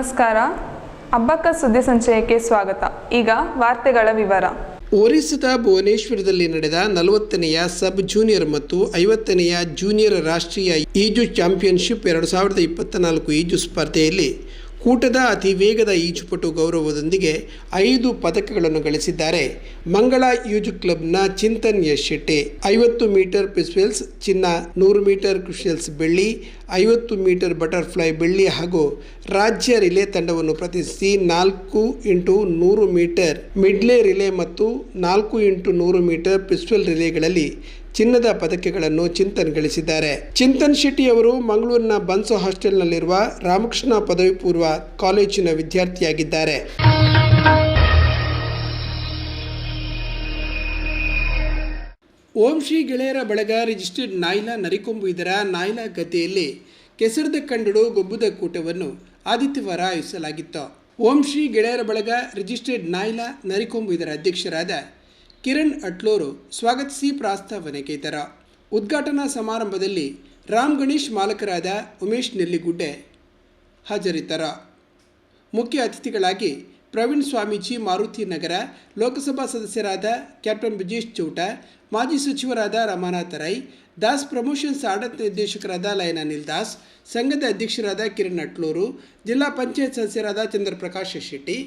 ನಮಸ್ಕಾರ. ಅಬ್ಬಕ್ಕ ಸುದ್ದಿ ಸಂಚಯಕ್ಕೆ ಸ್ವಾಗತ. ಈಗ ವಾರ್ತೆಗಳ ವಿವರ. ಒರಿಸ್ಸಾದ ಭುವನೇಶ್ವರದಲ್ಲಿ ನಡೆದ ನಲವತ್ತನೆಯ ಸಬ್ ಜೂನಿಯರ್ ಮತ್ತು ಐವತ್ತನೆಯ ಜೂನಿಯರ್ ರಾಷ್ಟ್ರೀಯ ಈಜು ಚಾಂಪಿಯನ್ಶಿಪ್ ಎರಡು ಸಾವಿರದ ಇಪ್ಪತ್ತ ನಾಲ್ಕು ಈಜು ಸ್ಪರ್ಧೆಯಲ್ಲಿ ಕೂಟದ ಅತಿ ವೇಗದ ಈಜುಪಟು ಗೌರವದೊಂದಿಗೆ ಐದು ಪದಕಗಳನ್ನು ಗಳಿಸಿದ್ದಾರೆ. ಮಂಗಳ ಈಜು ಕ್ಲಬ್ನ ಚಿಂತನ್ ಯಶ್ ಶೆಟ್ಟಿ, ಐವತ್ತು ಮೀಟರ್ ಪಿಸ್ವೆಲ್ಸ್ ಚಿನ್ನ, ನೂರು ಮೀಟರ್ ಕ್ರಿಷಲ್ಸ್ ಬೆಳ್ಳಿ, ಐವತ್ತು ಮೀಟರ್ ಬಟರ್ಫ್ಲೈ ಬೆಳ್ಳಿ ಹಾಗೂ ರಾಜ್ಯ ರಿಲೇ ತಂಡವನ್ನು ಪ್ರತಿನಿಧಿಸಿ ನಾಲ್ಕು ಇಂಟು ನೂರು ಮೀಟರ್ ಮಿಡ್ಲೆ ರಿಲೇ ಮತ್ತು ನಾಲ್ಕು ಇಂಟು ನೂರು ಮೀಟರ್ ಪಿಸ್ವೆಲ್ ರಿಲೇಗಳಲ್ಲಿ ಚಿನ್ನದ ಪದಕಗಳನ್ನು ಚಿಂತನ್ ಗಳಿಸಿದ್ದಾರೆ. ಚಿಂತನ್ ಶೆಟ್ಟಿ ಅವರು ಮಂಗಳೂರಿನ ಬನ್ಸೋ ಹಾಸ್ಟೆಲ್ನಲ್ಲಿರುವ ರಾಮಕೃಷ್ಣ ಪದವಿ ಪೂರ್ವ ಕಾಲೇಜಿನ ವಿದ್ಯಾರ್ಥಿಯಾಗಿದ್ದಾರೆ. ಓಂ ಶ್ರೀ ಗೆಳೆಯರ ಬಳಗ ರಿಜಿಸ್ಟರ್ಡ್ ನಾಯ್ಲಾ ನರಿಕೊಂಬು ಇದರ ನಾಯ್ಲಾ ಗತಿಯಲ್ಲಿ ಕೆಸರದ ಕಂಡಡು ಗೊಬ್ಬುದ ಕೂಟವನ್ನು ಆದಿತ್ಯವಾರ ಆಯೋಜಿಸಲಾಗಿತ್ತು. ಓಂ ಶ್ರೀ ಗೆಳೆಯರ ಬಳಗ ರಿಜಿಸ್ಟರ್ಡ್ ನಾಯ್ಲಾ ನರಿಕೊಂಬು ಇದರ ಅಧ್ಯಕ್ಷರಾದ ಕಿರಣ್ ಅಟ್ಲೂರು ಸ್ವಾಗತಿಸಿ ಪ್ರಾಸ್ತಾವನೆ ಕೈತರ. ಉದ್ಘಾಟನಾ ಸಮಾರಂಭದಲ್ಲಿ ರಾಮ್ ಗಣೇಶ್ ಮಾಲಕರಾದ ಉಮೇಶ್ ನೆಲ್ಲಿಗುಡ್ಡೆ ಹಾಜರಿದ್ದರು. ಮುಖ್ಯ ಅತಿಥಿಗಳಾಗಿ ಪ್ರವೀಣ್ ಸ್ವಾಮೀಜಿ ಮಾರುತಿ ನಗರ, ಲೋಕಸಭಾ ಸದಸ್ಯರಾದ ಕ್ಯಾಪ್ಟನ್ ಬ್ರಿಜೇಶ್ ಚೌಟ, ಮಾಜಿ ಸಚಿವರಾದ ರಮಾನಾಥ ರೈ, ದಾಸ್ ಪ್ರಮೋಷನ್ಸ್ ಆಡಳಿತ ನಿರ್ದೇಶಕರಾದ ಲಯನ ಅನಿಲ್ ದಾಸ್ ಸಂಘದ ಅಧ್ಯಕ್ಷರಾದ ಕಿರಣ್ ಅಟ್ಲೂರು, ಜಿಲ್ಲಾ ಪಂಚಾಯತ್ ಸದಸ್ಯರಾದ ಚಂದ್ರಪ್ರಕಾಶ್ ಶೆಟ್ಟಿ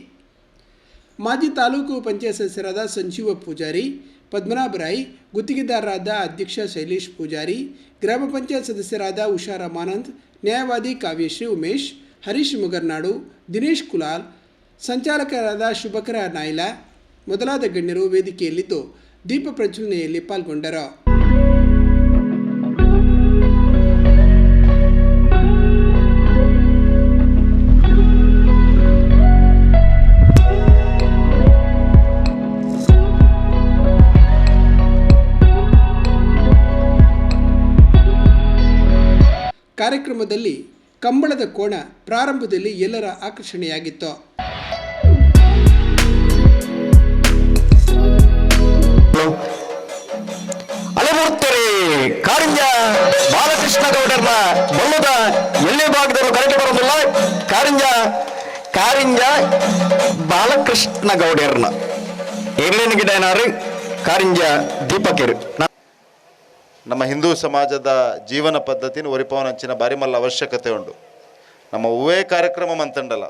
ಮಾಜಿ ತಾಲೂಕು ಪಂಚಾಯತ್ ಸದಸ್ಯರಾದ ಸಂಜೀವ ಪೂಜಾರಿ ಪದ್ಮನಾಭ ರಾಯ್ ಗುತ್ತಿಗೆದಾರರಾದ ಅಧ್ಯಕ್ಷ ಶೈಲೇಶ್ ಪೂಜಾರಿ, ಗ್ರಾಮ ಪಂಚಾಯತ್ ಸದಸ್ಯರಾದ ಉಷಾ ರಮಾನಂದ್, ನ್ಯಾಯವಾದಿ ಕಾವ್ಯಶ್ರೀ ಉಮೇಶ್, ಹರೀಶ್ ಮುಗರ್ನಾಡು, ದಿನೇಶ್ ಕುಲಾಲ್, ಸಂಚಾಲಕರಾದ ಶುಭಕರ ನಾಯ್ಲಾ, ಮೊದಲಾದ ಗಣ್ಯರು ವೇದಿಕೆಯಲ್ಲಿದ್ದು ದೀಪ ಪ್ರಜ್ವಲನೆಯಲ್ಲಿ ಪಾಲ್ಗೊಂಡರು. ಕಾರ್ಯಕ್ರಮದಲ್ಲಿ ಕಂಬಳದ ಕೋಣ ಪ್ರಾರಂಭದಲ್ಲಿ ಎಲ್ಲರ ಆಕರ್ಷಣೆಯಾಗಿತ್ತು. ಕಾರಿಂಜ ಬಾಲಕೃಷ್ಣ ಗೌಡರ್ನ ಬಲ್ಲದ ಎಲ್ಲಿ ಭಾಗದವರು ಕರೆಕ್ಟ್ ಬರೋದಿಲ್ಲ. ಕಾರಿಂಜ ಕಾರಿಂಜ ಬಾಲಕೃಷ್ಣ ಗೌಡರ್ನ. ಎರ್ಲಿನ ಗಿಡ ಏನಾರು ಕಾರಿಂಜ ದೀಪಕಿರು ನಮ್ಮ ಹಿಂದೂ ಸಮಾಜದ ಜೀವನ ಪದ್ಧತಿನ ಒರಿಪವನಂಚಿನ ಬಾರಿಮಲ್ಲ ಅವಶ್ಯಕತೆ ಉಂಡು ನಮ್ಮ ಹೂವೇ ಕಾರ್ಯಕ್ರಮ ಮಂತಂಡಲ್ಲ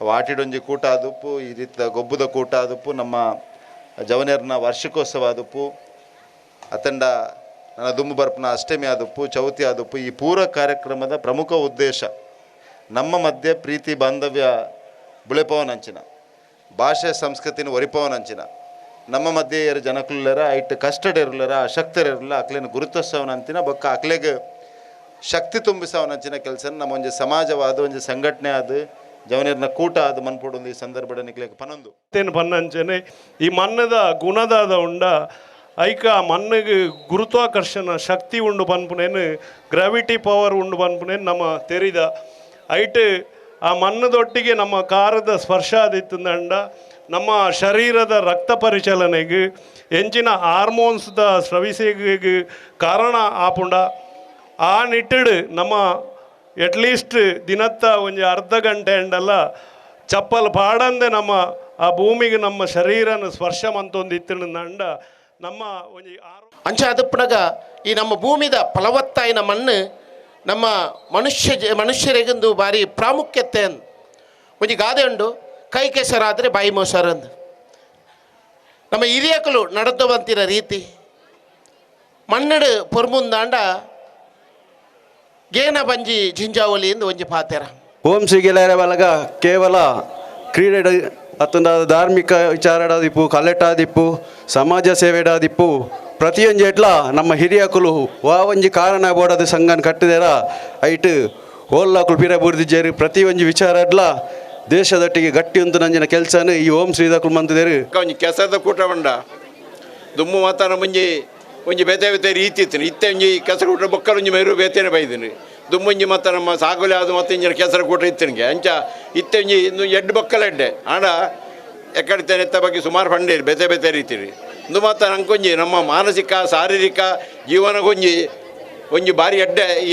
ವಾಟಿಡೊಂಜಿ ಕೂಟ ಆದುಪ್ಪು, ಈ ರೀತಿಯ ಗೊಬ್ಬುದ ಕೂಟ ಆದುಪ್ಪು, ನಮ್ಮ ಜವನೇರ್ನ ವಾರ್ಷಿಕೋತ್ಸವ ಆದುಪ್ಪು, ಅತಂಡ ನನ್ನ ದುಮ್ಮು ಬರ್ಪನ ಅಷ್ಟಮಿ ಆದುಪ್ಪು, ಚೌತಿ ಆದುಪ್ಪು, ಈ ಪೂರ ಕಾರ್ಯಕ್ರಮದ ಪ್ರಮುಖ ಉದ್ದೇಶ ನಮ್ಮ ಮಧ್ಯೆ ಪ್ರೀತಿ, ಬಾಂಧವ್ಯ ಬುಳೆಪವನಂಚಿನ ಭಾಷೆ, ಸಂಸ್ಕೃತಿನ ಒರಿಪವನಂಚಿನ ನಮ್ಮ ಮಧ್ಯೆ ಏರು ಜನಕುಲ್ಲರ ಐಟ್ ಕಷ್ಟಡ್ ಇರಲರ, ಅಶಕ್ತರು ಇರಲ್ಲ ಅಕ್ಲೇನ ಅಂತಿನ, ಬೊಕ್ಕ ಅಕ್ಲೆಗೆ ಶಕ್ತಿ ತುಂಬಿಸವನಂಚಿನ ಕೆಲಸ ನಮ್ಮ ಒಂದು ಸಮಾಜವಾದ ಒಂದು ಸಂಘಟನೆ ಆದ, ಜವನೀರ್ನ ಕೂಟ ಆದ ಮನ್ಪೊಡು ಈ ಸಂದರ್ಭ ನಿಕ್ಲೆಗೆ ಪನೊಂದು. ತೇನು ಪನ್ನಂಚನೆ ಈ ಮಣ್ಣದ ಗುಣದಾದ ಉಂಡ, ಐಕ ಆ ಮಣ್ಣಿಗೆ ಗುರುತ್ವಾಕರ್ಷಣ ಶಕ್ತಿ ಉಂಡು ಪನ್ಪುನೇನು, ಗ್ರಾವಿಟಿ ಪವರ್ ಉಂಡು ಪನ್ಪುನೇನು ನಮ್ಮ ತೆರಿದ. ಐಟ್ ಆ ಮನ್ನದೊಟ್ಟಿಗೆ ನಮ್ಮ ಕಾರದ ಸ್ಪರ್ಶ ಆದಿತ್ತಂಡ ನಮ್ಮ ಶರೀರದ ರಕ್ತ ಪರಿಚಲನೆಗೆ ಎಂಚಿನ ಹಾರ್ಮೋನ್ಸ್ದ ಸ್ರವಿಸಿಗೆ ಕಾರಣ ಆಪುಂಡ ಆ ನಿಟ್ಟಿಡು ನಮ್ಮ ಎಟ್ಲೀಸ್ಟ್ ದಿನತ್ತ ಒಂಜಿ ಅರ್ಧ ಗಂಟೆ ಅಂಡಲ್ಲ, ಚಪ್ಪಲ್ ಪಾಡಂದೆ ನಮ್ಮ ಆ ಭೂಮಿಗೆ ನಮ್ಮ ಶರೀರನ ಸ್ಪರ್ಶ ಮಂತೊಂದು ಇತ್ತಿನಂಡ ನಮ್ಮ ಒಂಜಿ ಅಂಚೆ ಅದಪ್ಪನಾಗ ಈ ನಮ್ಮ ಭೂಮಿದ ಫಲವತ್ತಾಯಿನ ಮಣ್ಣು ನಮ್ಮ ಮನುಷ್ಯ ಮನುಷ್ಯರಿಗೊಂದು ಭಾರಿ ಪ್ರಾಮುಖ್ಯತೆ ಒಂಜಿ ಗಾದೆ ಉಂಡು ಕೈ ಕೆಸರಾದರೆ ಬಾಯಿ ಮೊಸರಂದು ನಮ್ಮ ಹಿರಿಯಕಲು ನಡೆದು ಬಂತಿರ ರೀತಿ. ಮಣ್ಣಡು ಪೊರ್ಮುಂದಾಂಡ ಗೇನ ಬಂಜಿ ಜಿಂಜಾವಲಿ ಎಂದು ಒಂಜಿ ಪಾತೆರ. ಓಂ ಶ್ರೀ ಗೆಳೆಯರ ಬಲಗ ಕೇವಲ ಕ್ರೀಡೆ ಅತ್ತೊಂದು ಧಾರ್ಮಿಕ ವಿಚಾರಡಾದಿಪ್ಪು ಕಲೆಟಾದಿಪ್ಪು ಸಮಾಜ ಸೇವೆಡಾದಿಪ್ಪು ಪ್ರತಿಯೊಂದು ಎಟ್ಲ ನಮ್ಮ ಹಿರಿಯಕುಲು ವಾ ಒಂಜಿ ಕಾರಣ ಬೋಡದ ಸಂಘನ ಕಟ್ಟಿದೆರ ಐಟ್ ಓಲ್ಲಾಕುಲು ಪಿರ ಬುರ್ದಿದ್ದೇರು ವಿಚಾರ ವಿಚಾರಡ್ಲ ದೇಶದೊಟ್ಟಿಗೆ ಗಟ್ಟಿ ಒಂದು ನಂಜಿನ ಕೆಲಸನೇ ಈ ಓಂ ಶ್ರೀದಕುಲು ಮಂತಿದೇರು ಒಂಜಿ ಕೆಸರದ ಕೂಟ ಬಂಡ ದುಮ್ಮು ಮಾತಾನ ಮುಂಜಿ ಒಂಜಿ ಬೇತೆ ಬೇತೆ ರೀತಿ ಇತ್ತಿನ ಇತ್ತೆ ಒಂಜಿ ಕೆಸರು ಕೂಟ, ಬೊಕ್ಕಲು ಒಂಜಿ ಮೇರು ಬೇತೇನೆ ಬೈದಿನಿ. ದುಮ್ಮುಂಜಿ ಮತ್ತೆ ನಮ್ಮ ಸಾಗುಲೆ ಅದು ಮತ್ತೆ ಇಂಜಿನ ಕೆಸರು ಕೂಟ ಇತ್ತಿನಿಗೆ ಅಂಚ ಇತ್ತೆ ಒಂಜಿ ಇನ್ನು ಎಡ್ಡು ಬೊಕ್ಕಲ ಎಡ್ಡೆ. ಆಂಡ ಎಕ್ಕಡಿತೇನೆ ಎತ್ತ ಬಗ್ಗೆ ಸುಮಾರು ಫಂಡೇರಿ ಬೇತೆ ಬೇತೆ ರೀತಿರಿ ಇಂದು ಮಾತ ಅಂಕೊಂಜಿ ನಮ್ಮ ಮಾನಸಿಕ, ಶಾರೀರಿಕ ಜೀವನಗೊಂಜಿ ಒಂಜಿ ಬಾರಿ ಎಡ್ಡೆ ಈ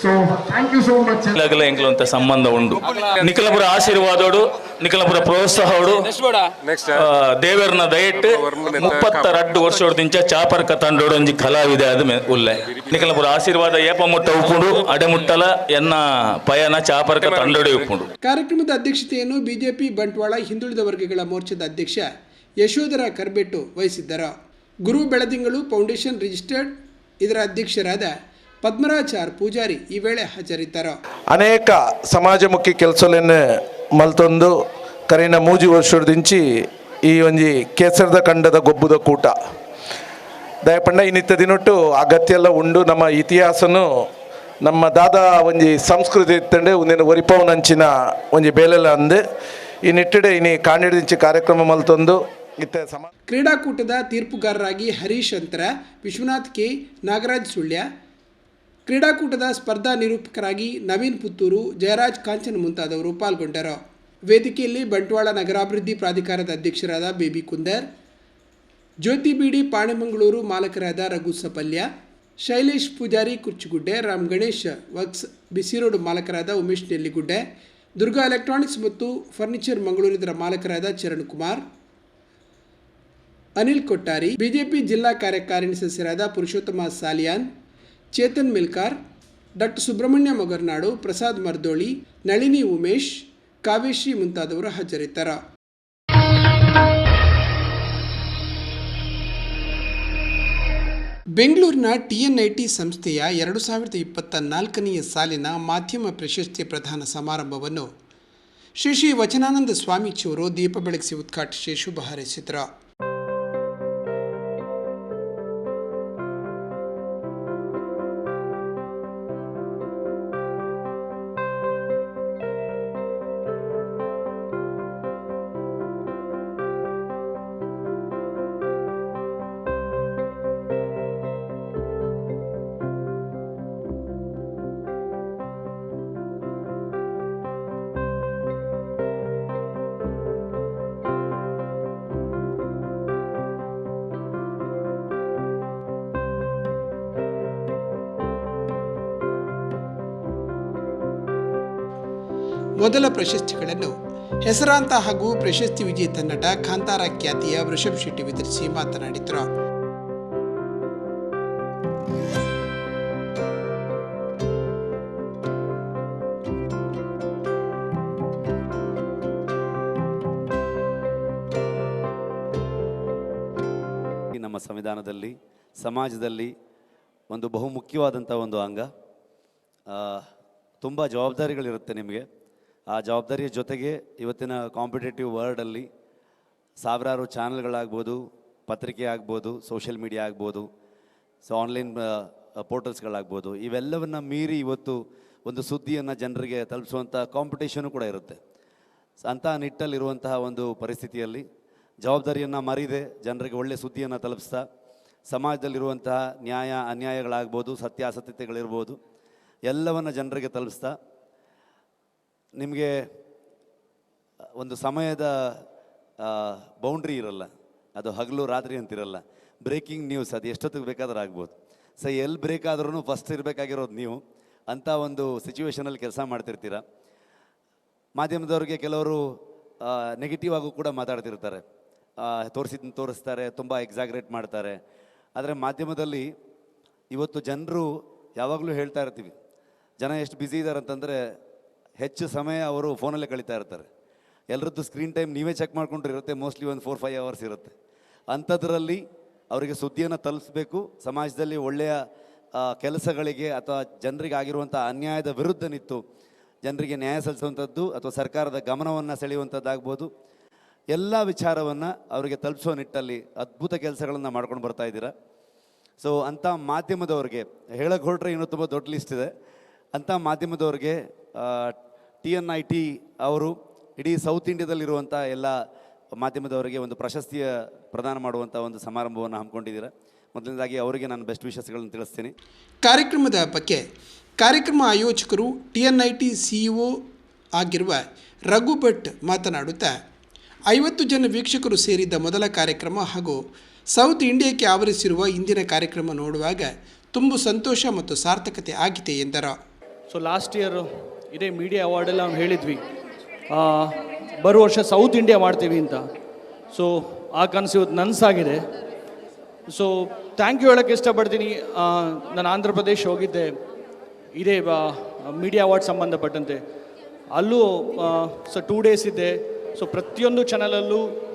so thank you so much ಇಲಾಗಲ ಎಂಕ್ಲಂತ ಸಂಬಂಧ ಉಂಟು. ನಿಖಲಪುರ ಆಶೀರ್ವಾದೋಡು ನಿಖಲಪುರ ಪ್ರೋತ್ಸಾಹೋಡು ಆ, ದೇವರನ ದಯಟ್ ಮುಪ್ಪತ್ತ ರಡ್ಡು ವರ್ಷೋಡ್ದಿಂಚ ಚಾಪರ್ಕ ತಂಡೋಡು ಒಂಜಿ ಕಲಾವಿದೆ ಅದು ಉಲ್ಲೆ. ನಿಖಲಪುರ ಆಶೀರ್ವಾದ ಏಪ ಮುಟ್ಟ ಉಪ್ಪುಂಡು ಅಡೆಮುಟ್ಟಲ ಎನ್ನ ಪಯನ ಚಾಪರ್ಕ ತಂಡೋಡೆ ಉಪ್ಪುಂಡು. ಕಾರ್ಯಕ್ರಮದ ಅಧ್ಯಕ್ಷತೆಯನ್ನು ಬಿಜೆಪಿ ಬಂಟ್ವಾಳ ಹಿಂದುಳಿದ ವರ್ಗಗಳ ಮೋರ್ಚಾದ ಅಧ್ಯಕ್ಷ ಯಶೋಧರ ಕರ್ಬೆಟ್ಟು ವಹಿಸಿದ್ದರು. ಗುರು ಬೆಳದಿಂಗಳು ಫೌಂಡೇಶನ್ ರಿಜಿಸ್ಟರ್ಡ್ ಇದರ ಅಧ್ಯಕ್ಷರಾದ ಪದ್ಮರಾಚಾರ್ ಪೂಜಾರಿ ಈ ವೇಳೆ ಹಾಜರಿದ್ದರು. ಅನೇಕ ಸಮಾಜಮುಖಿ ಕೆಲಸಗಳನ್ನು ಮಲ್ತೊಂದು ಕರೀನ ಮೂಜಿ ವರ್ಷದಿಂಚಿ ಈ ಒಂಜಿ ಕೇಸರದ ಕಂಡದ ಗೊಬ್ಬುದ ಕೂಟ. ದಯಪಂಡ ನಿತ್ಯ ದಿನೊಟ್ಟು ಅಗತ್ಯ ಎಲ್ಲ ಉಂಡು. ನಮ್ಮ ಇತಿಹಾಸನು ನಮ್ಮ ದಾದ ಒಂಜಿ ಸಂಸ್ಕೃತಿ ಇತ್ತಂಡೆ ಒಂದಿನ ಒರಿಪವನಂಚಿನ ಒಂಜಿ ಬೇಲೆಲ್ಲ ಅಂದು. ಈ ನಿಟ್ಟಡೆ ಇನಿ ಕಾಂಡಿಡದಿಂಚಿ ಕಾರ್ಯಕ್ರಮ ಮಲ್ತೊಂದು. ಕ್ರೀಡಾಕೂಟದ ತೀರ್ಪುಗಾರರಾಗಿ ಹರೀಶ್ ಅಂತರ ವಿಶ್ವನಾಥ್ ಕೆ ನಾಗರಾಜ್ ಸುಳ್ಯ ಕ್ರೀಡಾಕೂಟದ ಸ್ಪರ್ಧಾ ನಿರೂಪಕರಾಗಿ ನವೀನ್ ಪುತ್ತೂರು, ಜಯರಾಜ್ ಕಾಂಚನ್ ಮುಂತಾದವರು ಪಾಲ್ಗೊಂಡರು. ವೇದಿಕೆಯಲ್ಲಿ ಬಂಟ್ವಾಳ ನಗರಾಭಿವೃದ್ಧಿ ಪ್ರಾಧಿಕಾರದ ಅಧ್ಯಕ್ಷರಾದ Baby Kundar, Jyoti beedi Panemangaluru ಮಾಲಕರಾದ Raghu Sapalya, Shailesh Poojary Kurchigudde, Ram Ganesh works B C road ಮಾಲಕರಾದ Umesh Nelligudde, Durga electronics ಮತ್ತು ಫರ್ನಿಚರ್ ಮಂಗಳೂರಿದರ ಮಾಲಕರಾದ ಚರಣ್ ಕುಮಾರ್, ಅನಿಲ್ ಕೊಟ್ಟಾರಿ, ಬಿಜೆಪಿ ಜಿಲ್ಲಾ ಕಾರ್ಯಕಾರಿಣಿ ಸದಸ್ಯರಾದ ಪುರುಷೋತ್ತಮ ಸಾಲಿಯಾನ್ ಚೇತನ್ ಮಿಲ್ಕಾರ್, ಡಾಕ್ಟರ್ ಸುಬ್ರಹ್ಮಣ್ಯ ಮೊಗರ್ನಾಡು, ಪ್ರಸಾದ್ ಮರ್ದೋಳಿ, ನಳಿನಿ ಉಮೇಶ್ ಕಾವೇಶಿ ಮುಂತಾದವರು ಹಾಜರಿದ್ದರು. ಬೆಂಗಳೂರಿನ ಟಿಎನ್ಐಟಿ ಸಂಸ್ಥೆಯ ಎರಡು ಸಾವಿರದ ಇಪ್ಪತ್ತ ನಾಲ್ಕನೆಯ ಸಾಲಿನ ಮಾಧ್ಯಮ ಪ್ರಶಸ್ತಿ ಪ್ರದಾನ ಸಮಾರಂಭವನ್ನು ಶ್ರೀ ಶ್ರೀ ವಚನಾನಂದ ಸ್ವಾಮೀಜಿಯವರು ದೀಪ ಬೆಳಗಿಸಿ ಉದ್ಘಾಟಿಸಿ ಶುಭ ಹಾರೈಸಿದರು. ಮೊದಲ ಪ್ರಶಸ್ತಿಗಳನ್ನು ಹೆಸರಾಂತ ಹಾಗೂ ಪ್ರಶಸ್ತಿ ವಿಜೇತ ನಟ ಕಾಂತಾರ ಖ್ಯಾತಿಯ ವೃಷಭ್ ಶೆಟ್ಟಿ ವಿತರಿಸಿ ಮಾತನಾಡಿದರು. ನಮ್ಮ ಸಂವಿಧಾನದಲ್ಲಿ, ಸಮಾಜದಲ್ಲಿ ಒಂದು ಬಹುಮುಖ್ಯವಾದಂಥ ಒಂದು ಅಂಗ. ತುಂಬ ಜವಾಬ್ದಾರಿಗಳಿರುತ್ತೆ ನಿಮಗೆ. ಆ ಜವಾಬ್ದಾರಿಯ ಜೊತೆಗೆ ಇವತ್ತಿನ ಕಾಂಪಿಟೇಟಿವ್ ವರ್ಲ್ಡಲ್ಲಿ ಸಾವಿರಾರು ಚಾನಲ್ಗಳಾಗ್ಬೋದು, ಪತ್ರಿಕೆ ಆಗ್ಬೋದು ಸೋಷಿಯಲ್ ಮೀಡಿಯಾ ಆಗ್ಬೋದು ಸೊ ಆನ್ಲೈನ್ ಪೋರ್ಟಲ್ಸ್ಗಳಾಗ್ಬೋದು ಇವೆಲ್ಲವನ್ನು ಮೀರಿ ಇವತ್ತು ಒಂದು ಸುದ್ದಿಯನ್ನು ಜನರಿಗೆ ತಲುಪಿಸುವಂಥ ಕಾಂಪಿಟೇಷನು ಕೂಡ ಇರುತ್ತೆ. ಅಂಥ ನಿಟ್ಟಲ್ಲಿರುವಂತಹ ಒಂದು ಪರಿಸ್ಥಿತಿಯಲ್ಲಿ ಜವಾಬ್ದಾರಿಯನ್ನು ಮರಿದೆ ಜನರಿಗೆ ಒಳ್ಳೆಯ ಸುದ್ದಿಯನ್ನು ತಲುಪಿಸ್ತಾ ಸಮಾಜದಲ್ಲಿರುವಂತಹ ನ್ಯಾಯ, ಅನ್ಯಾಯಗಳಾಗ್ಬೋದು, ಸತ್ಯಾಸತ್ಯತೆಗಳಿರ್ಬೋದು, ಎಲ್ಲವನ್ನು ಜನರಿಗೆ ತಲುಪಿಸ್ತಾ ನಿಮಗೆ ಒಂದು ಸಮಯದ ಬೌಂಡ್ರಿ ಇರಲ್ಲ. ಅದು ಹಗಲು ರಾತ್ರಿ ಅಂತಿರಲ್ಲ. ಬ್ರೇಕಿಂಗ್ ನ್ಯೂಸ್ ಅದು ಎಷ್ಟೊತ್ತಿಗೆ ಬೇಕಾದ್ರೂ ಆಗ್ಬೋದು. ಸೊ ಎಲ್ಲಿ ಬ್ರೇಕ್ ಆದ್ರೂ ಫಸ್ಟ್ ಇರಬೇಕಾಗಿರೋದು ನೀವು. ಅಂಥ ಒಂದು ಸಿಚುವೇಷನಲ್ಲಿ ಕೆಲಸ ಮಾಡ್ತಿರ್ತೀರ. ಮಾಧ್ಯಮದವ್ರಿಗೆ ಕೆಲವರು ನೆಗೆಟಿವ್ ಆಗೂ ಕೂಡ ಮಾತಾಡ್ತಿರ್ತಾರೆ. ತೋರಿಸಿದ್ದನ್ನು ತೋರಿಸ್ತಾರೆ, ತುಂಬ ಎಕ್ಸಾಗ್ರೇಟ್ ಮಾಡ್ತಾರೆ. ಆದರೆ ಮಾಧ್ಯಮದಲ್ಲಿ ಇವತ್ತು ಜನರು ಯಾವಾಗಲೂ ಹೇಳ್ತಾ ಇರ್ತೀವಿ. ಜನ ಎಷ್ಟು ಬ್ಯುಸಿ ಇದ್ದಾರೆ ಅಂತಂದರೆ ಹೆಚ್ಚು ಸಮಯ ಅವರು ಫೋನಲ್ಲೇ ಕಳೀತಾ ಇರ್ತಾರೆ. ಎಲ್ಲರದ್ದು ಸ್ಕ್ರೀನ್ ಟೈಮ್ ನೀವೇ ಚೆಕ್ ಮಾಡ್ಕೊಂಡ್ರೆ ಇರುತ್ತೆ ಮೋಸ್ಟ್ಲಿ ಒಂದು ಫೋರ್ ಫೈವ್ ಅವರ್ಸ್ ಇರುತ್ತೆ. ಅಂಥದ್ರಲ್ಲಿ ಅವರಿಗೆ ಸುದ್ದಿಯನ್ನು ತಲುಪಿಸ್ಬೇಕು, ಸಮಾಜದಲ್ಲಿ ಒಳ್ಳೆಯ ಕೆಲಸಗಳಿಗೆ ಅಥವಾ ಜನರಿಗೆ ಆಗಿರುವಂಥ ಅನ್ಯಾಯದ ವಿರುದ್ಧ ನಿಂತು ಜನರಿಗೆ ನ್ಯಾಯ ಸಲ್ಲಿಸುವಂಥದ್ದು ಅಥವಾ ಸರ್ಕಾರದ ಗಮನವನ್ನು ಸೆಳೆಯುವಂಥದ್ದಾಗ್ಬೋದು. ಎಲ್ಲ ವಿಚಾರವನ್ನು ಅವರಿಗೆ ತಲುಪಿಸೋ ನಿಟ್ಟಲ್ಲಿ ಅದ್ಭುತ ಕೆಲಸಗಳನ್ನು ಮಾಡ್ಕೊಂಡು ಬರ್ತಾ ಇದ್ದೀರಾ. ಸೊ ಅಂಥ ಮಾಧ್ಯಮದವ್ರಿಗೆ ಹೇಳಕ್ಕೆ ಹೊರಟ್ರೆ ಇನ್ನೂ ತುಂಬ ದೊಡ್ಡ ಲಿಸ್ಟ್ ಇದೆ. ಅಂಥ ಮಾಧ್ಯಮದವ್ರಿಗೆ ಟಿ ಎನ್ ಐ ಟಿ ಅವರು ಇಡೀ ಸೌತ್ ಇಂಡಿಯಾದಲ್ಲಿರುವಂಥ ಎಲ್ಲ ಮಾಧ್ಯಮದವರಿಗೆ ಒಂದು ಪ್ರಶಸ್ತಿಯ ಪ್ರದಾನ ಮಾಡುವಂಥ ಒಂದು ಸಮಾರಂಭವನ್ನು ಹಮ್ಮಿಕೊಂಡಿದ್ದೀರ. ಮೊದಲನೇದಾಗಿ ಅವರಿಗೆ ನಾನು ಬೆಸ್ಟ್ ವಿಶಸ್ಗಳನ್ನು ತಿಳಿಸ್ತೀನಿ. ಕಾರ್ಯಕ್ರಮದ ಬಗ್ಗೆ ಕಾರ್ಯಕ್ರಮ ಆಯೋಜಕರು T N I T CEO ಆಗಿರುವ ರಘು ಭಟ್ ಮಾತನಾಡುತ್ತಾ ಐವತ್ತು ಜನ ವೀಕ್ಷಕರು ಸೇರಿದ್ದ ಮೊದಲ ಕಾರ್ಯಕ್ರಮ ಹಾಗೂ ಸೌತ್ ಇಂಡಿಯಾಕ್ಕೆ ಆವರಿಸಿರುವ ಇಂದಿನ ಕಾರ್ಯಕ್ರಮ ನೋಡುವಾಗ ತುಂಬ ಸಂತೋಷ ಮತ್ತು ಸಾರ್ಥಕತೆ ಆಗಿದೆ ಎಂದರು. ಸೊ ಲಾಸ್ಟ್ ಇಯರ್ ಇದೇ ಮೀಡಿಯಾ ಅವಾರ್ಡೆಲ್ಲ ನಾವು ಹೇಳಿದ್ವಿ. ಆ, ಬರುವ ವರ್ಷ ಸೌತ್ ಇಂಡಿಯಾ ಮಾಡ್ತೀವಿ ಅಂತ. ಸೊ ಆ ಕನಸು ಇವತ್ತು ನನಸಾಗಿದೆ. ಸೊ ಥ್ಯಾಂಕ್ ಯು ಹೇಳೋಕ್ಕೆ ಇಷ್ಟಪಡ್ತೀನಿ. ನಾನು ಆಂಧ್ರ ಪ್ರದೇಶ್ ಹೋಗಿದ್ದೆ. ಇದೇ ಮೀಡಿಯಾ ಅವಾರ್ಡ್ ಸಂಬಂಧಪಟ್ಟಂತೆ. ಅಲ್ಲೂ ಸೊ ಟೂ ಡೇಸ್ ಇದ್ದೆ. ಸೊ ಪ್ರತಿಯೊಂದು ಚಾನಲಲ್ಲೂ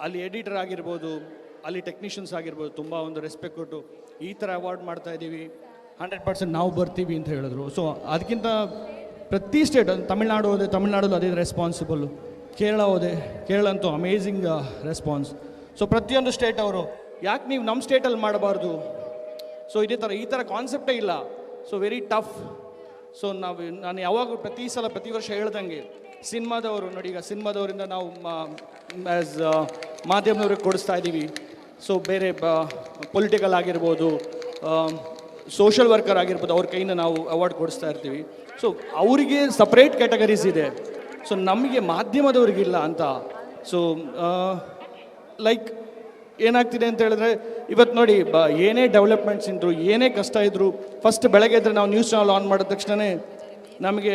ಅಲ್ಲಿ ಎಡಿಟರ್ ಆಗಿರ್ಬೋದು ಅಲ್ಲಿ ಟೆಕ್ನಿಷಿಯನ್ಸ್ ಆಗಿರ್ಬೋದು ತುಂಬ ಒಂದು ರೆಸ್ಪೆಕ್ಟ್ ಕೊಟ್ಟು ಈ ಥರ ಅವಾರ್ಡ್ ಮಾಡ್ತಾ ಇದ್ದೀವಿ. ಹಂಡ್ರೆಡ್ ಪರ್ಸೆಂಟ್ ನಾವು ಬರ್ತೀವಿ ಅಂತ ಹೇಳಿದ್ರು. ಸೊ ಅದಕ್ಕಿಂತ ಪ್ರತಿ ಸ್ಟೇಟ್ ತಮಿಳ್ನಾಡು ಹೋದೆ, ತಮಿಳ್ನಾಡಲ್ಲೂ ಅದೇ ರೆಸ್ಪಾನ್ಸಿಬಲ್ ಕೇರಳ ಹೋದೆ, ಕೇರಳ ಅಂತೂ ಅಮೇಝಿಂಗ್ ರೆಸ್ಪಾನ್ಸ್ ಸೊ ಪ್ರತಿಯೊಂದು ಸ್ಟೇಟ್ ಅವರು, ಯಾಕೆ ನೀವು ನಮ್ಮ ಸ್ಟೇಟಲ್ಲಿ ಮಾಡಬಾರ್ದು? ಸೊ ಇದೇ ಥರ ಈ ಥರ ಕಾನ್ಸೆಪ್ಟೇ ಇಲ್ಲ. ಸೊ ವೆರಿ ಟಫ್ ಸೊ ನಾವು, ನಾನು ಯಾವಾಗ ಪ್ರತಿ ಸಲ, ಪ್ರತಿ ವರ್ಷ ಹೇಳ್ದಂಗೆ, ಸಿನಿಮಾದವರು, ನೋಡಿ ಈಗ ಸಿನಿಮಾದವರಿಂದ ನಾವು ಆ್ಯಸ್ ಮಾಧ್ಯಮದವ್ರಿಗೆ ಕೊಡಿಸ್ತಾ ಇದ್ದೀವಿ ಸೊ ಬೇರೆ ಪೊಲಿಟಿಕಲ್ ಆಗಿರ್ಬೋದು ಸೋಷಲ್ ವರ್ಕರ್ ಆಗಿರ್ಬೋದು, ಅವ್ರ ಕೈಯಿಂದ ನಾವು ಅವಾರ್ಡ್ ಕೊಡಿಸ್ತಾ ಇರ್ತೀವಿ. ಸೊ ಅವರಿಗೆ ಸಪ್ರೇಟ್ ಕ್ಯಾಟಗರೀಸ್ ಇದೆ. ಸೊ ನಮಗೆ ಮಾಧ್ಯಮದವ್ರಿಗಿಲ್ಲ ಅಂತ. ಸೊ ಲೈಕ್ ಏನಾಗ್ತಿದೆ ಅಂತ ಹೇಳಿದ್ರೆ ಇವತ್ತು ನೋಡಿ, ಬ, ಏನೇ ಡೆವಲಪ್ಮೆಂಟ್ಸ್ ಇದ್ರು, ಏನೇ ಕಷ್ಟ ಇದ್ರು ಫಸ್ಟ್ ಬೆಳಗ್ಗೆ ಎದ್ರೆ ನಾವು ನ್ಯೂಸ್ ಚಾನಲ್ ಆನ್ ಮಾಡಿದ ತಕ್ಷಣವೇ ನಮಗೆ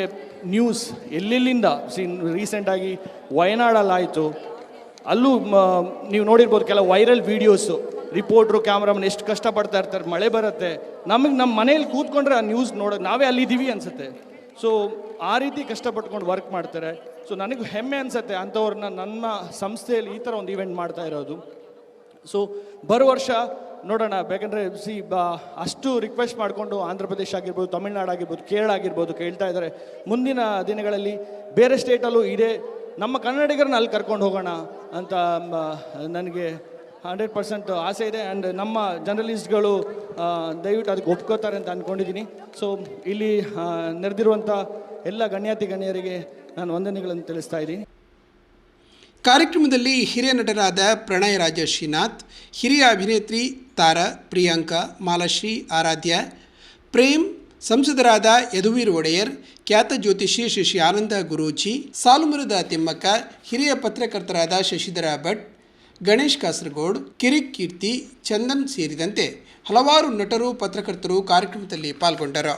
ನ್ಯೂಸ್ ಎಲ್ಲೆಲ್ಲಿಂದ? ಸಿ ರೀಸೆಂಟಾಗಿ ವಯನಾಡಲ್ಲಾಯಿತು ಅಲ್ಲೂ ನೀವು ನೋಡಿರ್ಬೋದು ಕೆಲವು ವೈರಲ್ ವೀಡಿಯೋಸು ರಿಪೋರ್ಟ್ರು ಕ್ಯಾಮ್ರಾಮನ್ ಎಷ್ಟು ಕಷ್ಟಪಡ್ತಾ ಇರ್ತಾರೆ, ಮಳೆ ಬರುತ್ತೆ. ನಮಗೆ ನಮ್ಮ ಮನೇಲಿ ಕೂತ್ಕೊಂಡ್ರೆ ಆ ನ್ಯೂಸ್ ನೋಡೋದು ನಾವೇ ಅಲ್ಲಿದ್ದೀವಿ ಅನಿಸುತ್ತೆ. ಸೊ ಆ ರೀತಿ ಕಷ್ಟಪಟ್ಕೊಂಡು ವರ್ಕ್ ಮಾಡ್ತಾರೆ. ಸೊ ನನಗೂ ಹೆಮ್ಮೆ ಅನಿಸುತ್ತೆ ಅಂಥವ್ರನ್ನ ನನ್ನ ಸಂಸ್ಥೆಯಲ್ಲಿ ಈ ಥರ ಒಂದು ಇವೆಂಟ್ ಮಾಡ್ತಾ ಇರೋದು. ಸೊ ಬರೋ ವರ್ಷ ನೋಡೋಣ. ಬೇಕಂದರೆ ಸಿ ಬ, ಅಷ್ಟು ರಿಕ್ವೆಸ್ಟ್ ಮಾಡಿಕೊಂಡು ಆಂಧ್ರ ಪ್ರದೇಶ ಆಗಿರ್ಬೋದು, ತಮಿಳ್ನಾಡು ಆಗಿರ್ಬೋದು, ಕೇರಳ ಆಗಿರ್ಬೋದು ಕೇಳ್ತಾ ಇದ್ದಾರೆ. ಮುಂದಿನ ದಿನಗಳಲ್ಲಿ ಬೇರೆ ಸ್ಟೇಟಲ್ಲೂ ಇದೆ ನಮ್ಮ ಕನ್ನಡಿಗರನ್ನ ಅಲ್ಲಿ ಕರ್ಕೊಂಡು ಹೋಗೋಣ ಅಂತ ನನಗೆ ಹಂಡ್ರೆಡ್ ಪರ್ಸೆಂಟ್ ಆಸೆ ಇದೆ ಆ್ಯಂಡ್ ನಮ್ಮ ಜರ್ನಲಿಸ್ಟ್ಗಳು ದಯವಿಟ್ಟು ಅದಕ್ಕೆ ಒಪ್ಕೋತಾರೆ ಅಂತ ಅಂದ್ಕೊಂಡಿದ್ದೀನಿ ಸೊ ಇಲ್ಲಿ ನಡೆದಿರುವಂಥ ಎಲ್ಲ ಗಣ್ಯಾತಿ ಗಣ್ಯರಿಗೆ ನಾನು ವಂದನೆಗಳನ್ನು ತಿಳಿಸ್ತಾ ಇದ್ದೀನಿ. ಕಾರ್ಯಕ್ರಮದಲ್ಲಿ ಹಿರಿಯ ನಟರಾದ ಪ್ರಣಯ್ ರಾಜ ಶ್ರೀನಾಥ್ ಹಿರಿಯ ಅಭಿನೇತ್ರಿ ತಾರಾ ಪ್ರಿಯಾಂಕಾ, ಮಾಲಾಶ್ರೀ ಆರಾಧ್ಯ, ಪ್ರೇಮ್, ಸಂಸದರಾದ ಯದುವೀರ್ ಒಡೆಯರ್, ಖ್ಯಾತ ಜ್ಯೋತಿಷಿ ಶಶಿ ಆನಂದ ಗುರೂಜಿ, ಸಾಲುಮರದ ತಿಮ್ಮಕ್ಕ, ಹಿರಿಯ ಪತ್ರಕರ್ತರಾದ ಶಶಿಧರ ಭಟ್ ಗಣೇಶ್ ಕಾಸರಗೋಡ್, ಕಿರಿಕ್ ಕೀರ್ತಿ, ಚಂದನ್ ಸೇರಿದಂತೆ ಹಲವಾರು ನಟರು, ಪತ್ರಕರ್ತರು ಕಾರ್ಯಕ್ರಮದಲ್ಲಿ ಪಾಲ್ಗೊಂಡರು.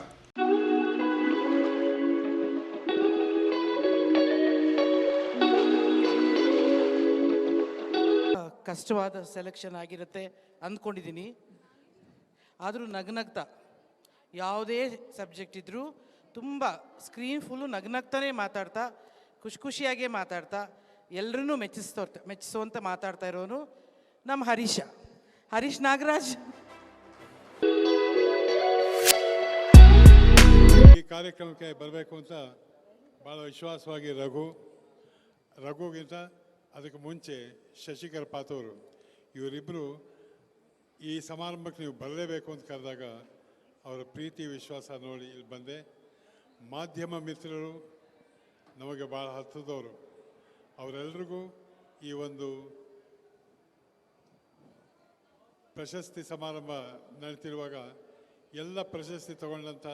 ಕಷ್ಟವಾದ ಸೆಲೆಕ್ಷನ್ ಆಗಿರುತ್ತೆ ಅಂದ್ಕೊಂಡಿದ್ದೀನಿ ಆದರೂ ನಗ್ನಗ್ತ, ಯಾವುದೇ ಸಬ್ಜೆಕ್ಟ್ ಇದ್ದರೂ ತುಂಬ ಸ್ಕ್ರೀನ್ ಫುಲ್ಲು ನಗ್ನಗ್ತಾನೆ ಮಾತಾಡ್ತಾ, ಖುಷಿ ಖುಷಿಯಾಗೇ ಮಾತಾಡ್ತಾ ಎಲ್ಲರನ್ನೂ ಮೆಚ್ಚಿಸ್ತೋ ಮೆಚ್ಚಿಸುವಂತ ಮಾತಾಡ್ತಾ ಇರೋನು ನಮ್ಮ ಹರೀಶ. ಹರೀಶ್ ನಾಗರಾಜ್. ಈ ಕಾರ್ಯಕ್ರಮಕ್ಕೆ ಬರಬೇಕು ಅಂತ ಭಾಳ ವಿಶ್ವಾಸವಾಗಿ ರಘು, ರಘುಗಿಂತ ಅದಕ್ಕೆ ಮುಂಚೆ ಶಶಿಕರ್ ಪಾತೂರು ಇವರಿಬ್ಬರು ಈ ಸಮಾರಂಭಕ್ಕೆ ನೀವು ಬರಲೇಬೇಕು ಅಂತ ಕರೆದಾಗ ಅವರ ಪ್ರೀತಿ, ವಿಶ್ವಾಸ ನೋಡಿ ಇಲ್ಲಿ ಬಂದೆ. ಮಾಧ್ಯಮ ಮಿತ್ರರು ನಮಗೆ ಭಾಳ ಹತ್ತಿರದವರು. ಅವರೆಲ್ಲರಿಗೂ ಈ ಒಂದು ಪ್ರಶಸ್ತಿ ಸಮಾರಂಭ ನಡೀತಿರುವಾಗ ಎಲ್ಲ ಪ್ರಶಸ್ತಿ ತಗೊಂಡಂಥ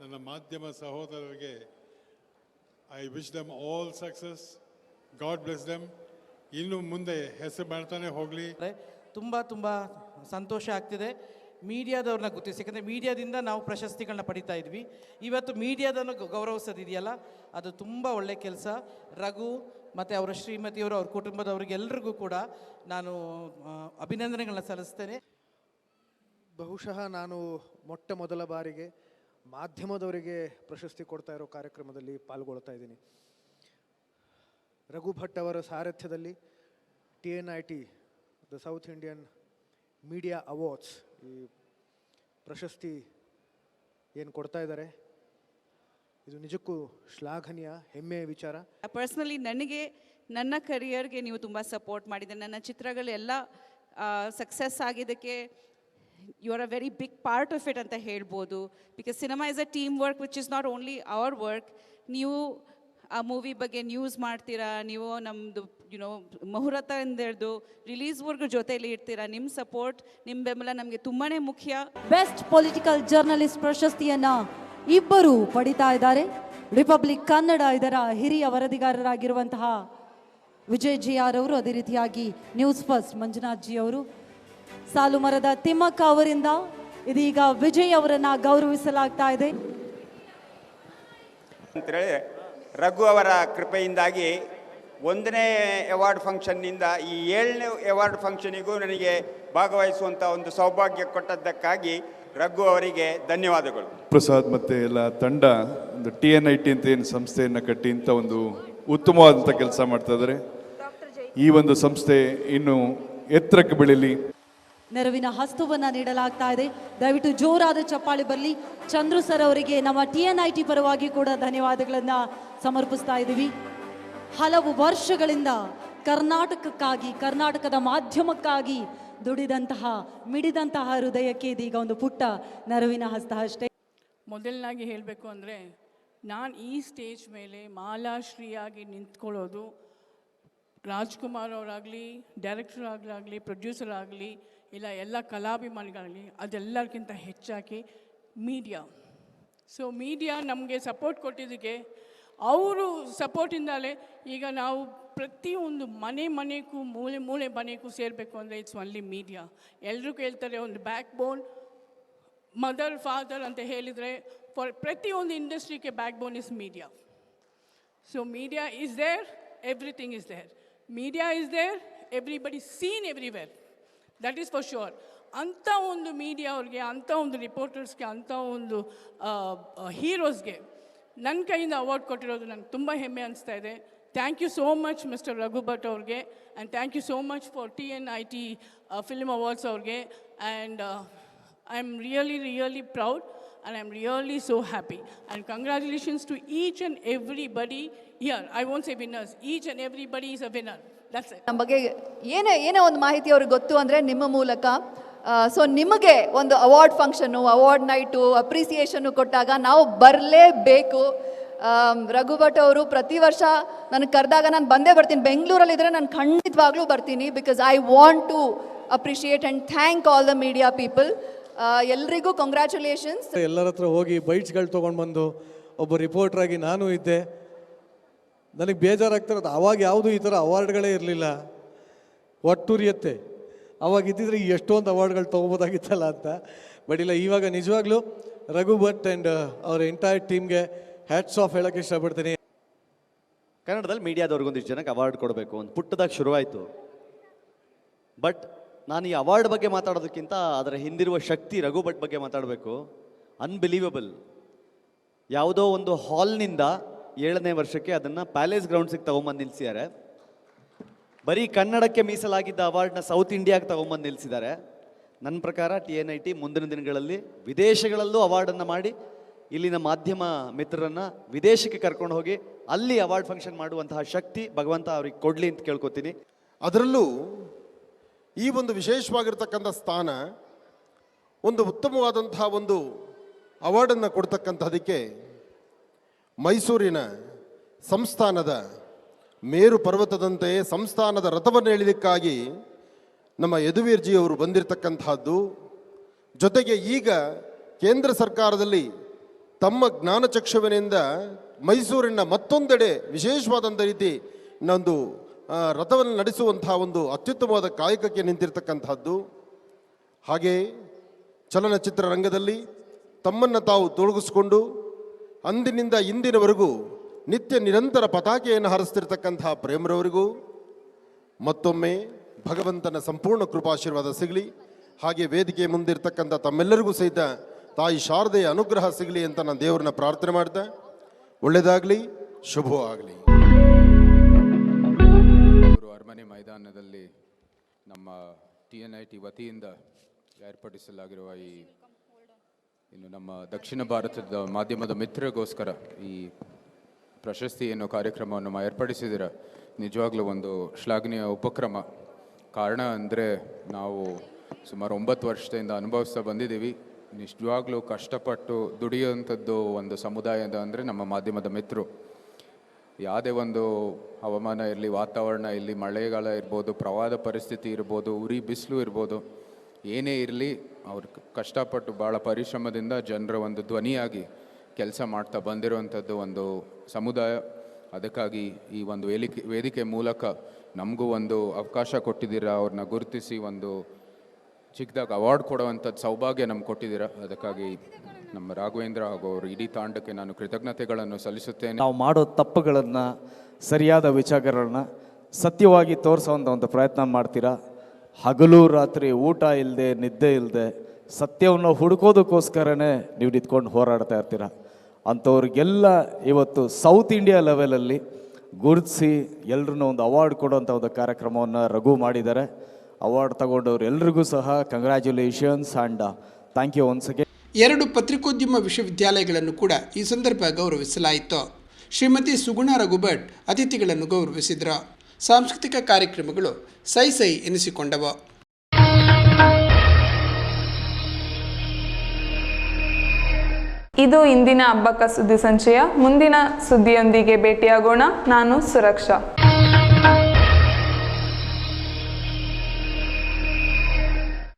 ನನ್ನ ಮಾಧ್ಯಮ ಸಹೋದರರಿಗೆ I wish them all success God bless them ಇನ್ನು ಮುಂದೆ ಹೆಸರು ಮಾಡ್ತಾನೆ ಹೋಗಲಿ. ತುಂಬ ತುಂಬ ಸಂತೋಷ ಆಗ್ತಿದೆ. ಮೀಡಿಯಾದವ್ರನ್ನ ಗುರುತಿಸಿ. ಯಾಕಂದರೆ ಮೀಡಿಯಾದಿಂದ ನಾವು ಪ್ರಶಸ್ತಿಗಳನ್ನ ಪಡಿತಾ ಇದ್ವಿ. ಇವತ್ತು ಮೀಡಿಯಾದನ್ನು ಗೌರವಿಸೋದಿದೆಯಲ್ಲ, ಅದು ತುಂಬ ಒಳ್ಳೆ ಕೆಲಸ. ರಘು ಮತ್ತು ಅವರ ಶ್ರೀಮತಿಯವರು ಅವ್ರ ಕುಟುಂಬದವ್ರಿಗೆಲ್ಲರಿಗೂ ಕೂಡ ನಾನು ಅಭಿನಂದನೆಗಳನ್ನ ಸಲ್ಲಿಸ್ತೇನೆ. ಬಹುಶಃ ನಾನು ಮೊಟ್ಟ ಮೊದಲ ಬಾರಿಗೆ ಮಾಧ್ಯಮದವರಿಗೆ ಪ್ರಶಸ್ತಿ ಕೊಡ್ತಾ ಇರೋ ಕಾರ್ಯಕ್ರಮದಲ್ಲಿ ಪಾಲ್ಗೊಳ್ತಾ ಇದ್ದೀನಿ. ರಘು ಭಟ್ ಅವರ ಸಾರಥ್ಯದಲ್ಲಿ T N I T, the South Indian media awards ಈ ಪ್ರಶಸ್ತಿ ಏನು ಕೊಡ್ತಾ ಇದ್ದಾರೆ ಇದು ನಿಜಕ್ಕೂ ಶ್ಲಾಘನೀಯ, ಹೆಮ್ಮೆಯ ವಿಚಾರ. ಪರ್ಸ್ನಲಿ ನನಗೆ, ನನ್ನ ಕರಿಯರ್ಗೆ ನೀವು ತುಂಬ ಸಪೋರ್ಟ್ ಮಾಡಿದೆ ನನ್ನ ಚಿತ್ರಗಳೆಲ್ಲ ಸಕ್ಸಸ್ ಆಗಿದ್ದಕ್ಕೆ you are a very big part of it ಅಂತ ಹೇಳ್ಬೋದು. Because cinema is a team work which is not only our work ನೀವು ಆ ಮೂವಿ ಬಗ್ಗೆ ನ್ಯೂಸ್ ಮಾಡ್ತೀರಾ? ನೀವು ನಮ್ಮದು ಯುನೋ ಮುಹೂರ್ತದಿಂದ ಹಿಡಿದು ರಿಲೀಸ್ವರೆಗೂ ಜೊತೆಯಲ್ಲಿ ಇರ್ತೀರಾ ನಿಮ್ಮ ಸಪೋರ್ಟ್ ನಿಮ್ಮ ಬೆಂಬಲ ನಮಗೆ ತುಂಬಾ ಮುಖ್ಯ. ಬೆಸ್ಟ್ ಪೊಲಿಟಿಕಲ್ ಜರ್ನಲಿಸ್ಟ್ ಪ್ರಶಸ್ತಿಯನ್ನು ಇಬ್ಬರು ಪಡಿತಾ ಇದ್ದಾರೆ. ರಿಪಬ್ಲಿಕ್ ಕನ್ನಡ ಇದರ ಹಿರಿಯ ವರದಿಗಾರರಾಗಿರುವಂತಹ ವಿಜಯ್ ಜಿ ಆರ್ ಅವರು ಅದೇ ರೀತಿಯಾಗಿ ನ್ಯೂಸ್ ಫಸ್ಟ್ ಮಂಜುನಾಥ್ ಜಿ ಅವರು ಸಾಲು ಮರದ ತಿಮ್ಮಕ್ಕ ಅವರಿಂದ ಇದೀಗ ವಿಜಯ್ ಅವರನ್ನ ಗೌರವಿಸಲಾಗ್ತಾ ಇದೆ. ಅಂತೇಳಿ ರಘು ಅವರ ಕೃಪೆಯಿಂದಾಗಿ ಒಂದನೇ ಅವಾರ್ಡ್ ಫಂಕ್ಷನ್ನಿಂದ ಈ ಏಳನೇ ಅವಾರ್ಡ್ ಫಂಕ್ಷನಿಗೂ ನನಗೆ ಭಾಗವಹಿಸುವಂಥ ಒಂದು ಸೌಭಾಗ್ಯ ಕೊಟ್ಟದ್ದಕ್ಕಾಗಿ ರಘು ಅವರಿಗೆ ಧನ್ಯವಾದಗಳು. ಪ್ರಸಾದ್ ಮತ್ತು ಎಲ್ಲ ತಂಡ ಒಂದು ಟಿ ಎನ್ ಐ ಟಿ ಅಂತ ಏನು ಸಂಸ್ಥೆಯನ್ನು ಕಟ್ಟಿ ಇಂಥ ಒಂದು ಉತ್ತಮವಾದಂಥ ಕೆಲಸ ಮಾಡ್ತಾ ಇದ್ದಾರೆ ಈ ಒಂದು ಸಂಸ್ಥೆ ಇನ್ನು ಎತ್ತರಕ್ಕೆ ಬೆಳೀಲಿ. ನೆರವಿನ ಹಸ್ತವನ್ನ ನೀಡಲಾಗ್ತಾ ಇದೆ. ದಯವಿಟ್ಟು ಜೋರಾದ ಚಪ್ಪಾಳಿ ಬರಲಿ. ಚಂದ್ರು ಸರ್ ಅವರಿಗೆ ನಮ್ಮ ಟಿ ಎನ್ ಐ ಟಿ ಪರವಾಗಿ ಕೂಡ ಧನ್ಯವಾದಗಳನ್ನು ಸಮರ್ಪಿಸ್ತಾ ಇದ್ದೀವಿ. ಹಲವು ವರ್ಷಗಳಿಂದ ಕರ್ನಾಟಕಕ್ಕಾಗಿ, ಕರ್ನಾಟಕದ ಮಾಧ್ಯಮಕ್ಕಾಗಿ ದುಡಿದಂತಹ, ಮಿಡಿದಂತಹ ಹೃದಯಕ್ಕೆ ಇದೀಗ ಒಂದು ಪುಟ್ಟ ನೆರವಿನ ಹಸ್ತ ಅಷ್ಟೇ. ಮೊದಲನಾಗಿ ಹೇಳಬೇಕು ಅಂದರೆ, ನಾನು ಈ ಸ್ಟೇಜ್ ಮೇಲೆ ಮಾಲಾಶ್ರೀಯಾಗಿ ನಿಂತ್ಕೊಳ್ಳೋದು, ರಾಜ್ಕುಮಾರ್ ಅವರಾಗಲಿ, ಡೈರೆಕ್ಟರ್ ಆಗಲಾಗಲಿ, ಪ್ರೊಡ್ಯೂಸರ್ ಆಗಲಿ, ಇಲ್ಲ ಎಲ್ಲ ಕಲಾಭಿಮಾನಿಗಳಾಗಲಿ ಅದೆಲ್ಲರಿಗಿಂತ ಹೆಚ್ಚಾಗಿ ಮೀಡಿಯಾ. ಸೊ ಮೀಡಿಯಾ ನಮಗೆ ಸಪೋರ್ಟ್ ಕೊಟ್ಟಿದ್ದಕ್ಕೆ ಅವರು ಸಪೋರ್ಟಿಂದಲೇ ಈಗ ನಾವು ಪ್ರತಿಯೊಂದು ಮನೆ ಮನೆಗೂ ಮೂಲೆ ಮೂಲೆ ಮನೆಗೂ ಸೇರಬೇಕು ಅಂದರೆ ಇಟ್ಸ್ ಒನ್ಲಿ ಮೀಡಿಯಾ ಎಲ್ಲರೂ ಕೇಳ್ತಾರೆ ಒಂದು ಬ್ಯಾಕ್ ಬೋನ್ ಮದರ್ ಫಾದರ್ ಅಂತ ಹೇಳಿದರೆ ಫಾರ್ ಪ್ರತಿಯೊಂದು ಇಂಡಸ್ಟ್ರಿಗೆ back bone is media so media is there everything is there media is there everybody seen everywhere that is for sure ಅಂಥ ಒಂದು ಮೀಡಿಯಾ ಅವ್ರಿಗೆ, ಅಂಥ ಒಂದು ರಿಪೋರ್ಟರ್ಸ್ಗೆ ಅಂಥ ಒಂದು ಹೀರೋಸ್ಗೆ ನನ್ನ ಕೈಯಿಂದ ಅವಾರ್ಡ್ ಕೊಟ್ಟಿರೋದು ನನಗೆ ತುಂಬ ಹೆಮ್ಮೆ ಅನಿಸ್ತಾ ಇದೆ. Thank you so much mister Raghu Bhat ಅವ್ರಿಗೆ and thank you so much for T N I T film awards ಅವ್ರಿಗೆ. And I am really really proud and I am really so happy and congratulations to each and every ಬಡಿ year I won't a winners each and every ಬಡಿ is a winner that's ನಮ್ಮ ಬಗ್ಗೆ ಏನೇ ಏನೇ ಒಂದು ಮಾಹಿತಿ ಅವ್ರಿಗೆ ಗೊತ್ತು ಅಂದರೆ ನಿಮ್ಮ ಮೂಲಕ ಸೊ ನಿಮಗೆ ಒಂದು ಅವಾರ್ಡ್ ಫಂಕ್ಷನ್ನು ಅವಾರ್ಡ್ ನೈಟು ಅಪ್ರಿಸಿಯೇಷನ್ನು ಕೊಟ್ಟಾಗ ನಾವು ಬರಲೇಬೇಕು. ರಘುಭಟ್ ಅವರು ಪ್ರತಿ ವರ್ಷ ನನಗೆ ಕರೆದಾಗ ನಾನು ಬಂದೇ ಬರ್ತೀನಿ. ಬೆಂಗಳೂರಲ್ಲಿದ್ದರೆ ನಾನು ಖಂಡಿತವಾಗ್ಲೂ ಬರ್ತೀನಿ because I want to appreciate and thank all the media people ಎಲ್ರಿಗೂ ಕಂಗ್ರ್ಯಾಚುಲೇಷನ್ಸ್ ಎಲ್ಲರ ಹತ್ರ ಹೋಗಿ ಬೈಟ್ಸ್ಗಳು ತೊಗೊಂಡು ಬಂದು ಒಬ್ಬ ರಿಪೋರ್ಟ್ರಾಗಿ ನಾನು ಇದ್ದೆ. ನನಗೆ ಬೇಜಾರಾಗ್ತಿರೋದು ಆವಾಗ ಯಾವುದು ಈ ಥರ ಅವಾರ್ಡ್ಗಳೇ ಇರಲಿಲ್ಲ. ಒಟ್ಟುರಿಯತ್ತೆ. ಅವಾಗ ಇದ್ದಿದ್ರೆ ಎಷ್ಟೊಂದು ಅವಾರ್ಡ್ಗಳು ತೊಗೋಬೋದಾಗಿತ್ತಲ್ಲ ಅಂತ. ಬಟ್ ಇಲ್ಲ, ಇವಾಗ ನಿಜವಾಗ್ಲೂ ರಘು ಭಟ್ ಆ್ಯಂಡ್ ಅವ್ರ ಎಂಟೈರ್ ಟೀಮ್ಗೆ ಹ್ಯಾಟ್ಸ್ ಆಫ್ ಹೇಳೋಕ್ಕೆ ಇಷ್ಟಪಡ್ತೀನಿ. ಕನ್ನಡದಲ್ಲಿ ಮೀಡಿಯಾದವ್ರಿಗೊಂದಿಷ್ಟು ಜನಕ್ಕೆ ಅವಾರ್ಡ್ ಕೊಡಬೇಕು ಒಂದು ಪುಟ್ಟದಾಗಿ ಶುರುವಾಯಿತು. ಬಟ್ ನಾನು ಈ ಅವಾರ್ಡ್ ಬಗ್ಗೆ ಮಾತಾಡೋದಕ್ಕಿಂತ ಅದರ ಹಿಂದಿರುವ ಶಕ್ತಿ ರಘು ಭಟ್ ಬಗ್ಗೆ ಮಾತಾಡಬೇಕು. ಅನ್ಬಿಲೀವಬಲ್ ಯಾವುದೋ ಒಂದು ಹಾಲ್ನಿಂದ ಏಳನೇ ವರ್ಷಕ್ಕೆ ಅದನ್ನು ಪ್ಯಾಲೇಸ್ ಗ್ರೌಂಡ್ಸಿಗೆ ತಗೊಂಬಂದು ನಿಲ್ಲಿಸಿದ್ದಾರೆ ಬರೀ ಕನ್ನಡಕ್ಕೆ ಮೀಸಲಾಗಿದ್ದ ಅವಾರ್ಡ್ನ ಸೌತ್ ಇಂಡಿಯಾಗೆ ತಗೊಂಬಂದು ನಿಲ್ಲಿಸಿದ್ದಾರೆ ನನ್ನ ಪ್ರಕಾರ ಟಿ ಎನ್ ಐ ಟಿ ಮುಂದಿನ ದಿನಗಳಲ್ಲಿ ವಿದೇಶಗಳಲ್ಲೂ ಅವಾರ್ಡನ್ನು ಮಾಡಿ, ಇಲ್ಲಿನ ಮಾಧ್ಯಮ ಮಿತ್ರರನ್ನು ವಿದೇಶಕ್ಕೆ ಕರ್ಕೊಂಡು ಹೋಗಿ ಅಲ್ಲಿ ಅವಾರ್ಡ್ ಫಂಕ್ಷನ್ ಮಾಡುವಂತಹ ಶಕ್ತಿ ಭಗವಂತ ಅವ್ರಿಗೆ ಕೊಡಲಿ ಅಂತ ಕೇಳ್ಕೊತೀನಿ. ಅದರಲ್ಲೂ ಈ ಒಂದು ವಿಶೇಷವಾಗಿರ್ತಕ್ಕಂಥ ಸ್ಥಾನ ಒಂದು ಉತ್ತಮವಾದಂತಹ ಒಂದು ಅವಾರ್ಡನ್ನು ಕೊಡ್ತಕ್ಕಂಥದಕ್ಕೆ ಮೈಸೂರಿನ ಸಂಸ್ಥಾನದ ಮೇರು ಪರ್ವತದಂತೆ ಸಂಸ್ಥಾನದ ರಥವನ್ನು ಎಳಿಲಿಕ್ಕಾಗಿ ನಮ್ಮ ಯದುವೀರ್ಜಿಯವರು ಬಂದಿರತಕ್ಕಂತಹದ್ದು. ಜೊತೆಗೆ ಈಗ ಕೇಂದ್ರ ಸರ್ಕಾರದಲ್ಲಿ ತಮ್ಮ ಜ್ಞಾನಚಕ್ಷುವಿನಿಂದ ಮೈಸೂರಿನ ಮತ್ತೊಂದೆಡೆ ವಿಶೇಷವಾದಂಥ ರೀತಿ ಒಂದು ರಥವನ್ನು ನಡೆಸುವಂತಹ ಒಂದು ಅತ್ಯುತ್ತಮವಾದ ಕಾಯಕಕ್ಕೆ ನಿಂತಿರ್ತಕ್ಕಂಥದ್ದು ಹಾಗೆ ಚಲನಚಿತ್ರ ರಂಗದಲ್ಲಿ ತಮ್ಮನ್ನು ತಾವು ತೊಡಗಿಸ್ಕೊಂಡು ಅಂದಿನಿಂದ ಇಂದಿನವರೆಗೂ ನಿತ್ಯ ನಿರಂತರ ಪತಾಕೆಯನ್ನು ಹರಿಸ್ತಿರ್ತಕ್ಕಂತಹ ಪ್ರೇಮರವರಿಗೂ ಮತ್ತೊಮ್ಮೆ ಭಗವಂತನ ಸಂಪೂರ್ಣ ಕೃಪಾಶೀರ್ವಾದ ಸಿಗಲಿ. ಹಾಗೆ ವೇದಿಕೆ ಮುಂದಿರ್ತಕ್ಕಂಥ ತಮ್ಮೆಲ್ಲರಿಗೂ ಸಹಿತ ತಾಯಿ ಶಾರದೆಯ ಅನುಗ್ರಹ ಸಿಗಲಿ ಅಂತ ನಾನು ದೇವರನ್ನ ಪ್ರಾರ್ಥನೆ ಮಾಡ್ದೆ ಒಳ್ಳೆಯದಾಗಲಿ, ಶುಭವಾಗಲಿ. ಅರಮನೆ ಮೈದಾನದಲ್ಲಿ ನಮ್ಮ ಟಿ ಎನ್ ಐ ಟಿ ವತಿಯಿಂದ ಏರ್ಪಡಿಸಲಾಗಿರುವ ಈ, ಇನ್ನು ನಮ್ಮ ದಕ್ಷಿಣ ಭಾರತದ ಮಾಧ್ಯಮದ ಮಿತ್ರರಿಗೋಸ್ಕರ ಈ ಪ್ರಶಸ್ತಿ ಎನ್ನುವ ಕಾರ್ಯಕ್ರಮವನ್ನು ಏರ್ಪಡಿಸಿದಿರ. ನಿಜವಾಗ್ಲೂ ಒಂದು ಶ್ಲಾಘನೀಯ ಉಪಕ್ರಮ. ಕಾರಣ ಅಂದರೆ ನಾವು ಸುಮಾರು ಒಂಬತ್ತು ವರ್ಷದಿಂದ ಅನುಭವಿಸ್ತಾ ಬಂದಿದ್ದೀವಿ. ನಿಜವಾಗ್ಲೂ ಕಷ್ಟಪಟ್ಟು ದುಡಿಯುವಂಥದ್ದು ಒಂದು ಸಮುದಾಯದ ಅಂದರೆ ನಮ್ಮ ಮಾಧ್ಯಮದ ಮಿತ್ರರು ಯಾವುದೇ ಒಂದು ಹವಾಮಾನ ಇರಲಿ, ವಾತಾವರಣ ಇರಲಿ, ಮಳೆಗಾಲ ಇರ್ಬೋದು, ಪ್ರವಾದ ಪರಿಸ್ಥಿತಿ ಇರ್ಬೋದು, ಉರಿ ಬಿಸಿಲು ಇರ್ಬೋದು, ಏನೇ ಇರಲಿ, ಅವ್ರು ಕಷ್ಟಪಟ್ಟು ಭಾಳ ಪರಿಶ್ರಮದಿಂದ ಜನರ ಒಂದು ಧ್ವನಿಯಾಗಿ ಕೆಲಸ ಮಾಡ್ತಾ ಬಂದಿರುವಂಥದ್ದು ಒಂದು ಸಮುದಾಯ. ಅದಕ್ಕಾಗಿ ಈ ಒಂದು ವೇದಿಕೆ ವೇದಿಕೆ ಮೂಲಕ ನಮಗೂ ಒಂದು ಅವಕಾಶ ಕೊಟ್ಟಿದ್ದೀರಾ, ಅವ್ರನ್ನ ಗುರುತಿಸಿ ಒಂದು ಚಿಕ್ಕದಾಗ ಅವಾರ್ಡ್ ಕೊಡುವಂಥದ್ದು ಸೌಭಾಗ್ಯ ನಮ್ಗೆ ಕೊಟ್ಟಿದ್ದೀರಾ. ಅದಕ್ಕಾಗಿ ನಮ್ಮ ರಾಘವೇಂದ್ರ ಹಾಗೂ ಅವರು ಇಡೀ ತಾಂಡಕ್ಕೆ ನಾನು ಕೃತಜ್ಞತೆಗಳನ್ನು ಸಲ್ಲಿಸುತ್ತೇನೆ. ನಾವು ಮಾಡೋ ತಪ್ಪುಗಳನ್ನು, ಸರಿಯಾದ ವಿಚಾರಗಳನ್ನು ಸತ್ಯವಾಗಿ ತೋರಿಸೋವಂಥ ಒಂದು ಪ್ರಯತ್ನ ಮಾಡ್ತೀರಾ? ಹಗಲು ರಾತ್ರಿ ಊಟ ಇಲ್ಲದೆ ನಿದ್ದೆ ಇಲ್ಲದೆ ಸತ್ಯವನ್ನು ಹುಡುಕೋದಕ್ಕೋಸ್ಕರನೇ ನೀವು ನಿಂತ್ಕೊಂಡು ಹೋರಾಡ್ತಾ ಇರ್ತೀರ? ಅಂಥವ್ರಿಗೆಲ್ಲ ಇವತ್ತು ಸೌತ್ ಇಂಡಿಯಾ ಲೆವೆಲಲ್ಲಿ ಗುರುತಿಸಿ ಎಲ್ರೂ ಒಂದು ಅವಾರ್ಡ್ ಕೊಡುವಂಥ ಒಂದು ಕಾರ್ಯಕ್ರಮವನ್ನು ರಘು ಮಾಡಿದ್ದಾರೆ. ಅವಾರ್ಡ್ ತಗೊಂಡವ್ರು ಎಲ್ರಿಗೂ ಸಹ congratulations and thank you once again ಎರಡು ಪತ್ರಿಕೋದ್ಯಮ ವಿಶ್ವವಿದ್ಯಾಲಯಗಳನ್ನು ಕೂಡ ಈ ಸಂದರ್ಭ ಗೌರವಿಸಲಾಯಿತು. ಶ್ರೀಮತಿ ಸುಗುಣ ರಘುಭಟ್ ಅತಿಥಿಗಳನ್ನು ಗೌರವಿಸಿದರು. ಸಾಂಸ್ಕೃತಿಕ ಕಾರ್ಯಕ್ರಮಗಳು ಸೈ ಸೈ ಎನಿಸಿಕೊಂಡವು. ಇದು ಇಂದಿನ ಹಬ್ಬಕ್ಕ ಸುದ್ದಿ ಸಂಚಯ. ಮುಂದಿನ ಸುದ್ದಿಯೊಂದಿಗೆ ಭೇಟಿಯಾಗೋಣ. ನಾನು ಸುರಕ್ಷಾ.